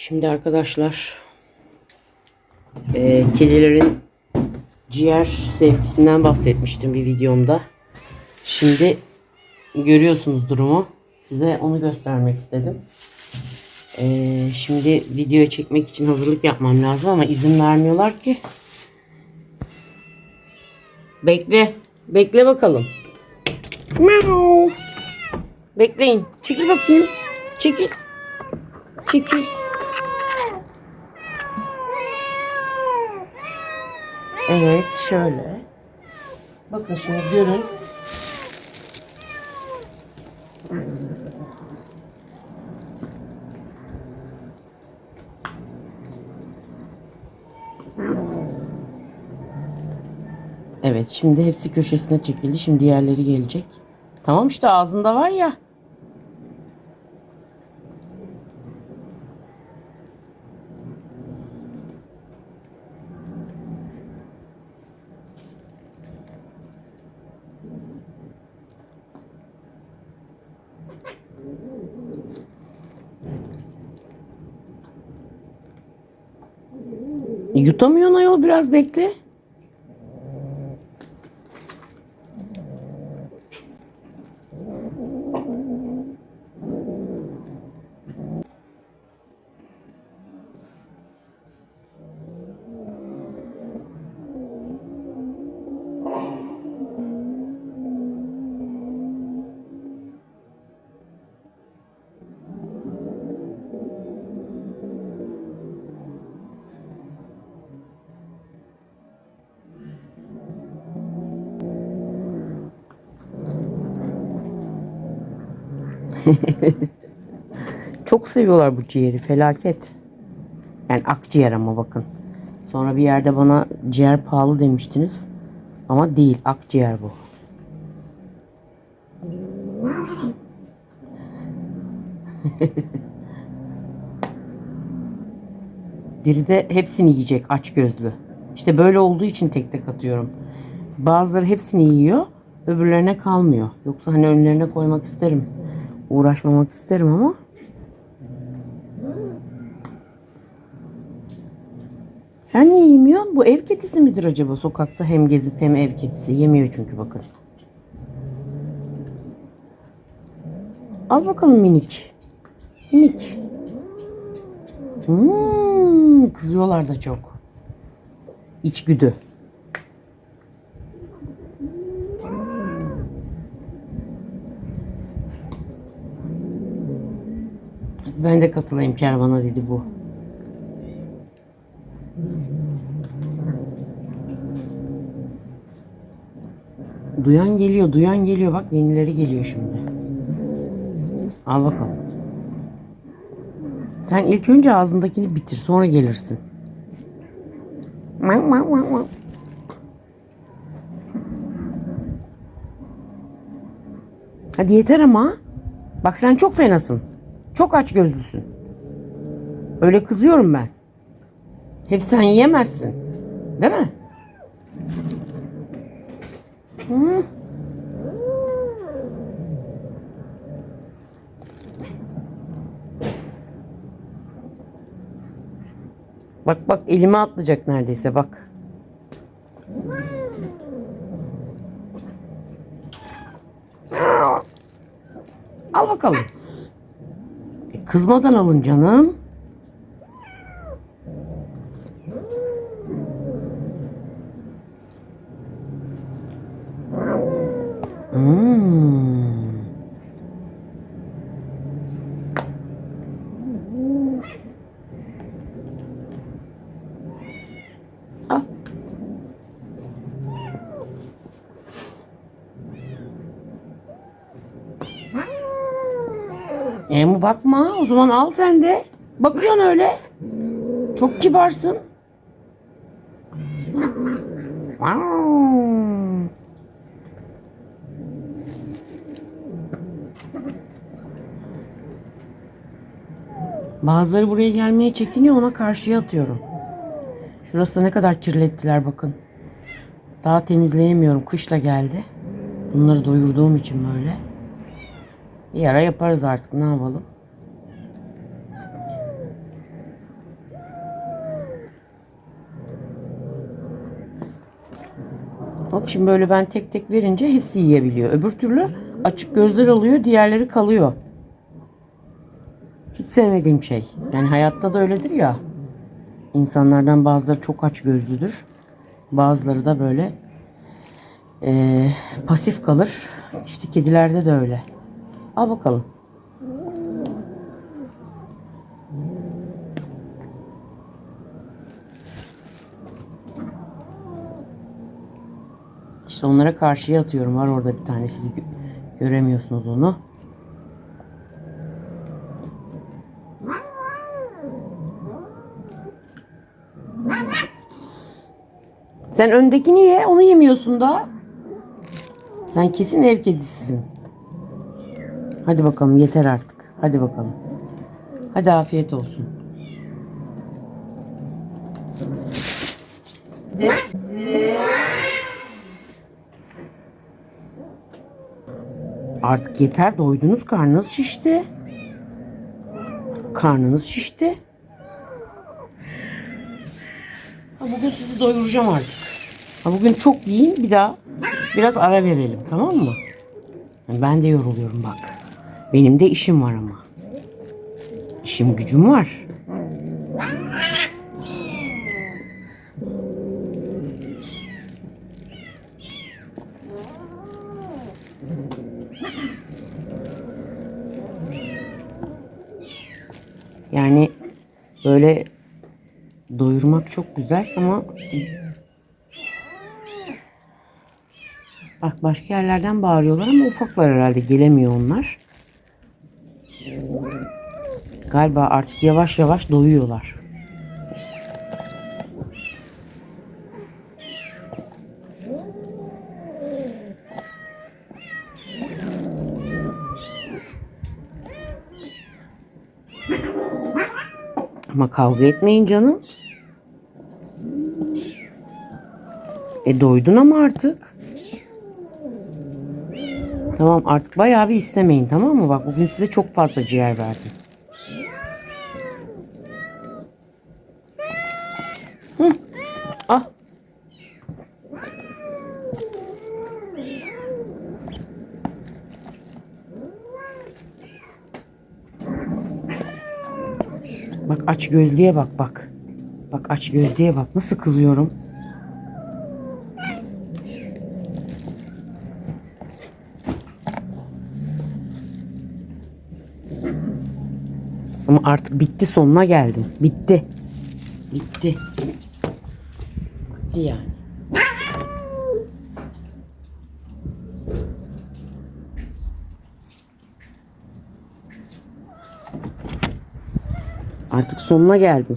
Şimdi arkadaşlar e, kedilerin ciğer sevgisinden bahsetmiştim bir videomda. Şimdi görüyorsunuz durumu. Size onu göstermek istedim. E, şimdi video çekmek için hazırlık yapmam lazım ama izin vermiyorlar ki. Bekle. Bekle bakalım. Bekleyin. Çekil bakayım. Çekil. Çekil. Evet şöyle. Bakın şimdi görün. Evet şimdi hepsi köşesine çekildi. Şimdi diğerleri gelecek. Tamam işte ağzında var ya. Yutamıyorsun ayol biraz bekle. Çok seviyorlar bu ciğeri felaket. Yani akciğer ama bakın. Sonra bir yerde bana ciğer pahalı demiştiniz. Ama değil akciğer bu. Biri de hepsini yiyecek aç gözlü. İşte böyle olduğu için tek tek atıyorum. Bazıları hepsini yiyor, öbürlerine kalmıyor. Yoksa hani önlerine koymak isterim. Uğraşmamak isterim ama Sen niye yemiyorsun? Bu ev kedisi midir acaba? Sokakta hem gezip hem ev kedisi. Yemiyor çünkü bakın. Al bakalım minik. Minik. Hmm, kızıyorlar da çok. İçgüdü. Ben de katılayım kervana dedi bu. Duyan geliyor, duyan geliyor. Bak yenileri geliyor şimdi. Al bakalım. Sen ilk önce ağzındakini bitir, sonra gelirsin. Hadi yeter ama. Bak sen çok fenasın. Çok aç gözlüsün. Öyle kızıyorum ben. Hep sen yiyemezsin. Değil mi? Hı? Bak bak elime atlayacak neredeyse bak. Al bakalım. Kızmadan alın canım. Hmm. E mu bakma o zaman al sen de. Bakıyorsun öyle. Çok kibarsın. Bazıları buraya gelmeye çekiniyor ona karşıya atıyorum. Şurası da ne kadar kirlettiler bakın. Daha temizleyemiyorum. Kışla geldi. Bunları doyurduğum için böyle. Bir ara yaparız artık ne yapalım. Bak şimdi böyle ben tek tek verince hepsi yiyebiliyor. Öbür türlü açık gözler alıyor, diğerleri kalıyor. Hiç sevmediğim şey. Yani hayatta da öyledir ya. İnsanlardan bazıları çok aç gözlüdür. Bazıları da böyle e, pasif kalır. İşte kedilerde de öyle. Al bakalım. İşte onlara karşıya atıyorum. Var orada bir tane. Siz gö- göremiyorsunuz onu. Sen öndekini ye. Onu yemiyorsun da. Sen kesin ev kedisisin. Hadi bakalım yeter artık. Hadi bakalım. Hadi afiyet olsun. Artık yeter doydunuz karnınız şişti. Karnınız şişti. Ha, bugün sizi doyuracağım artık. Ha, bugün çok yiyin bir daha biraz ara verelim tamam mı? Ben de yoruluyorum bak. Benim de işim var ama. İşim gücüm var. Yani böyle doyurmak çok güzel ama bak başka yerlerden bağırıyorlar ama ufaklar herhalde gelemiyor onlar. Galiba artık yavaş yavaş doyuyorlar. Ama kavga etmeyin canım. E doydun ama artık. Tamam artık bayağı bir istemeyin tamam mı? Bak bugün size çok fazla ciğer verdim. Aç gözlüğe bak bak. Bak aç gözlüğe bak. Nasıl kızıyorum. Ama artık bitti sonuna geldim. Bitti. Bitti. Bitti yani. Artık sonuna geldin.